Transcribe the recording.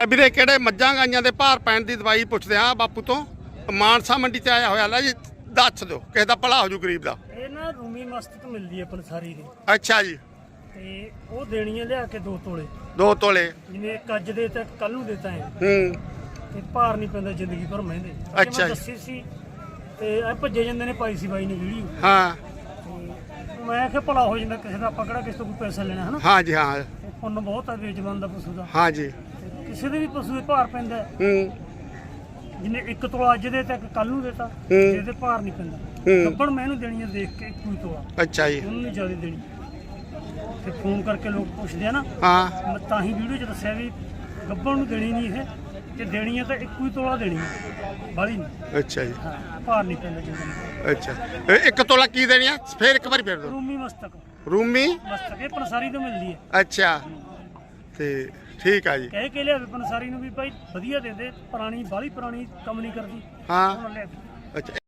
ਵੀਰੇ ਕਿਹੜੇ ਮੱਝਾਂ ਗਾਈਆਂ ਦੇ ਭਾਰ ਪੈਣ ਦੀ ਦਵਾਈ ਪੁੱਛਦੇ ਆ ਬਾਪੂ ਤੋਂ। ਮਾਨਸਾ ਮੰਡੀ ਚ ਆਇਆ ਹੋਇਆ ਲੈ ਜੀ ਦੱਸ ਦਿਓ ਕਿਸੇ ਦਾ ਭਲਾ ਹੋ ਜੂ ਗਰੀਬ ਦਾ। ਇਹ ਨਾ ਰੂਮੀ ਮਸਤਕ ਮਿਲਦੀ ਹੈ ਪੰਸਾਰੀ ਦੀ। ਅੱਛਾ ਜੀ। ਤੇ ਉਹ ਦੇਣੀਆਂ ਲਿਆ ਕੇ ਦੋ ਤੋਲੇ। ਦੋ ਤੋਲੇ। ਜਿਵੇਂ ਇੱਕ ਅੱਜ ਦੇ ਤੇ ਕੱਲ ਨੂੰ ਦੇਤਾ ਹੈ। ਹੂੰ। ਤੇ ਭਾਰ ਨਹੀਂ ਪੈਂਦਾ ਜ਼ਿੰਦਗੀ ਭਰ ਮਹਿੰਦੇ ਅੱਛਾ ਜੀ। ਦੱਸੀ ਸੀ ਤੇ ਇਹ ਭੱਜੇ ਜਾਂਦੇ ਨੇ ਪਾਈ ਸੀ ਬਾਈ ਨੇ ਵੀਡੀਓ। ਹਾਂ। ਤੇ ਮੈਂ ਕਿਹਾ ਭਲਾ ਹੋ ਜਾਂਦਾ ਕਿਸੇ ਦਾ ਆਪਾਂ ਕਿਹੜਾ ਕਿਸੇ ਤੋਂ ਕੋਈ ਪੈਸਾ ਲੈਣਾ ਹਨਾ? ਹਾਂ ਜੀ ਹਾਂ। ਤੇ ਪੁੰਨ ਬਹੁਤ ਆ ਵੇਚਵਾਨ ਦਾ ਪਸ਼ੂ ਦਾ। ਹਾਂ ਜੀ। ਕਿਸੇ ਦੇ ਵੀ ਪਸ਼ੂ ਦੇ ਭਾਰ ਪੈਂਦਾ ਹੈ। ਹੂੰ। ਜਿਵੇਂ ਇੱਕ ਤੋਲਾ ਅੱਜ ਦੇ ਤੇ ਇੱਕ ਕੱਲ ਨੂੰ ਦੇਤਾ। ਜਿਹਦੇ ਭਾਰ ਨਹੀਂ ਪੈਂਦਾ। ਹੂੰ। ਗੱਬਣ ਮੈਂ ਇਹਨੂੰ ਦੇਣੀ ਹੈ ਦੇਖ ਕੇ ਇੱਕੋ ਹੀ ਤੋਲਾ। ਅੱਛਾ ਜੀ। ਉਹਨੂੰ ਨਹੀਂ ਜ਼ਿਆਦਾ ਦੇਣੀ। ਤੇ ਫੋਨ ਕਰਕੇ ਲੋਕ ਪੁੱਛਦੇ ਆ ਨਾ। ਹਾਂ। ਮੈਂ ਤਾਂ ਹੀ ਵੀਡੀਓ 'ਚ ਦੱਸਿਆ ਵੀ ਗੱਬਣ ਨੂੰ ਦੇਣੀ ਨਹੀਂ ਇਹ। ਜੇ ਦੇਣੀ ਹੈ ਤਾਂ ਇੱਕੋ ਹੀ ਤੋਲਾ ਦੇਣੀ ਹੈ। ਬਾਲੀ ਨਹੀਂ। ਅੱਛਾ ਜੀ। ਹਾਂ ਭਾਰ ਨਹੀਂ ਪੈਂਦਾ ਜਿੰਦਗੀ ਅੱਛਾ। ਇਹ ਇੱਕ ਤੋਲਾ ਕੀ ਦੇਣੀ ਆ? ਫੇਰ ਇੱਕ ਵਾਰੀ ਫੇਰ ਦੋ। ਰੂਮੀ ਮਸਤਕ। ਰੂਮੀ? ਮਸਤਕ ਇਹ ਪਨਸਾਰੀ ਤੋਂ ਮਿਲਦੀ ਹੈ। ਅੱਛਾ। ਤੇ ਠੀਕ ਆ ਜੀ। ਕਹਿ ਕੇ ਲਿਆਵੇ ਪਨਸਾਰੀ ਨੂੰ ਵੀ ਭਾਈ ਵਧੀਆ ਦੇ ਦੇ ਪੁਰਾਣੀ ਬਾਲੀ ਪੁਰਾਣੀ ਕੰਮ ਨਹੀਂ ਕਰਦੀ। ਹਾਂ। ਹੁਣ ਲਿਆ ਅੱਛਾ।